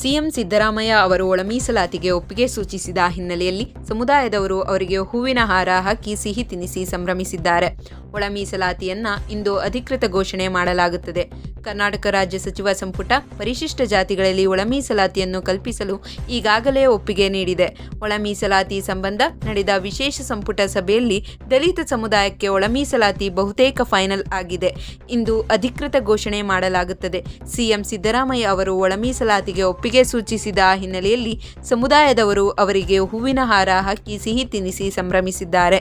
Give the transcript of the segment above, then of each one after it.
CM Siddaramaiah ಅವರು ಒಳಮೀಸಲಾತಿಗೆ ಒಪ್ಪಿಗೆ ಸೂಚಿಸಿದ ಹಿನ್ನೆಲೆಯಲ್ಲಿ ಸಮುದಾಯದವರು ಅವರಿಗೆ ಹೂವಿನ ಹಾರ ಹಾಕಿ ಸಿಹಿ ತಿನ್ನಿಸಿ ಸಂಭ್ರಮಿಸಿದ್ದಾರೆ. ಒಳಮೀಸಲಾತಿಯನ್ನ ಇಂದು ಅಧಿಕೃತ ಘೋಷಣೆ ಮಾಡಲಾಗುತ್ತದೆ. ಕರ್ನಾಟಕ ರಾಜ್ಯ ಸಚಿವ ಸಂಪುಟ ಪರಿಶಿಷ್ಟ ಜಾತಿಗಳಲ್ಲಿ ಒಳಮೀಸಲಾತಿಯನ್ನು ಕಲ್ಪಿಸಲು ಈಗಾಗಲೇ ಒಪ್ಪಿಗೆ ನೀಡಿದೆ. ಒಳಮೀಸಲಾತಿ ಸಂಬಂಧ ನಡೆದ ವಿಶೇಷ ಸಂಪುಟ ಸಭೆಯಲ್ಲಿ ದಲಿತ ಸಮುದಾಯಕ್ಕೆ ಒಳಮೀಸಲಾತಿ ಬಹುತೇಕ ಫೈನಲ್ ಆಗಿದೆ. ಇಂದು ಅಧಿಕೃತ ಘೋಷಣೆ ಮಾಡಲಾಗುತ್ತದೆ. ಸಿಎಂ ಸಿದ್ದರಾಮಯ್ಯ ಅವರು ಒಳ ಮೀಸಲಾತಿಗೆ ಒಪ್ಪಿಗೆ ಸೂಚಿಸಿದ ಹಿನ್ನೆಲೆಯಲ್ಲಿ ಸಮುದಾಯದವರು ಅವರಿಗೆ ಹೂವಿನ ಹಾರ ಹಾಕಿ ಸಿಹಿ ತಿನ್ನಿಸಿ ಸಂಭ್ರಮಿಸಿದ್ದಾರೆ.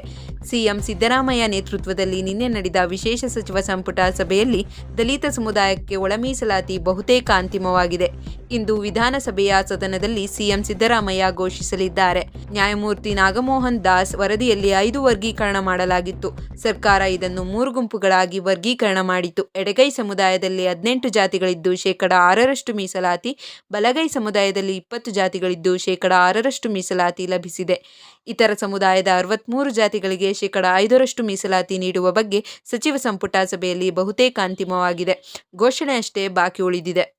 ಸಿಎಂ ಸಿದ್ದರಾಮಯ್ಯ ನೇತೃತ್ವದಲ್ಲಿ ನಿನ್ನೆ ನಡೆದ ವಿಶೇಷ ಸಚಿವ ಸಂಪುಟ ಸಭೆಯಲ್ಲಿ ದಲಿತ ಸಮುದಾಯಕ್ಕೆ ಒಳಮೀಸಲಾತಿ ಬಹುತೇಕ ಅಂತಿಮವಾಗಿದೆ. ಇಂದು ವಿಧಾನಸಭೆಯ ಸದನದಲ್ಲಿ ಸಿಎಂ ಸಿದ್ದರಾಮಯ್ಯ ಘೋಷಿಸಲಿದ್ದಾರೆ. ನ್ಯಾಯಮೂರ್ತಿ ನಾಗಮೋಹನ್ ದಾಸ್ ವರದಿಯಲ್ಲಿ ಐದು ವರ್ಗೀಕರಣ ಮಾಡಲಾಗಿತ್ತು. ಸರ್ಕಾರ ಇದನ್ನು ಮೂರು ಗುಂಪುಗಳಾಗಿ ವರ್ಗೀಕರಣ ಮಾಡಿತು ಎಡಗೈ ಸಮುದಾಯದಲ್ಲಿ ಹದಿನೆಂಟು ಜಾತಿಗಳಿದ್ದು ಶೇಕಡ ಆರರಷ್ಟು ಮೀಸಲಾತಿ, ಬಲಗೈ ಸಮುದಾಯದಲ್ಲಿ ಇಪ್ಪತ್ತು ಜಾತಿಗಳಿದ್ದು ಶೇಕಡ ಆರರಷ್ಟು ಮೀಸಲಾತಿ ಲಭಿಸಿದೆ. ಇತರ ಸಮುದಾಯದ ಅರವತ್ಮೂರು ಜಾತಿಗಳಿಗೆ ಶೇಕಡ ಐದರಷ್ಟು ಮೀಸಲಾತಿ ನೀಡುವ ಬಗ್ಗೆ ಸಚಿವ ಸಂಪುಟ ಸಭೆಯಲ್ಲಿ ಬಹುತೇಕ ಅಂತಿಮವಾಗಿದೆ. ಘೋಷಣೆಯಷ್ಟೇ ಬಾಕಿ ಉಳಿದಿದೆ.